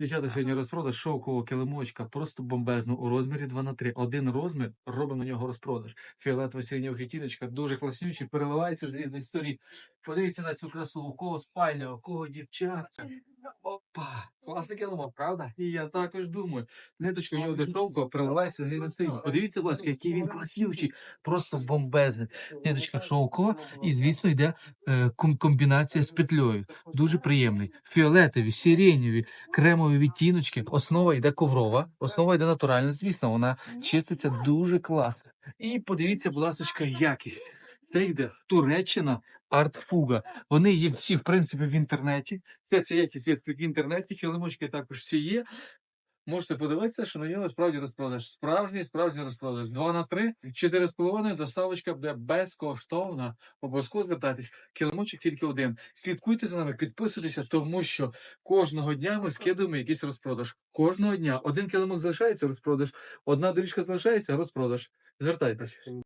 Дівчата, сьогодні розпродаж шовкового килимочка, просто бомбезно у розмірі 2 на 3 Один розмір, робимо на нього розпродаж. Фіолетова сиренєва хітіночка, дуже класнючий, переливається з різних сторін. Подивіться на цю красу, у кого спальня, у кого дівчатка. Опа! Класний килимок, правда? І я також думаю. Ниточка в нього шовкова, переливається з різних сторін. Подивіться, будь ласка, який він красивчий, просто бомбезний. Ниточка шовкова, і звісно йде е, комбінація з петлею. Дуже приємний. Фіолетові, сиренєві, кремові відтіночки. Основа йде коврова, основа йде натуральна, звісно, вона чиститься дуже класно. І подивіться, будь ласка, якість. Це йде Туреччина артфуга. Вони є всі, в принципі, в інтернеті. Це якість є в інтернеті, килимочки також всі є. Можете подивитися, що на нього справді розпродаж. Справжній, справжній розпродаж. 2 на 3, 4,5, доставочка буде безкоштовна. Обов'язково звертайтесь. Килимочок тільки один. Слідкуйте за нами, підписуйтеся, тому що кожного дня ми скидуємо якийсь розпродаж. Кожного дня. Один килимок залишається розпродаж, одна доріжка залишається розпродаж. Звертайтесь.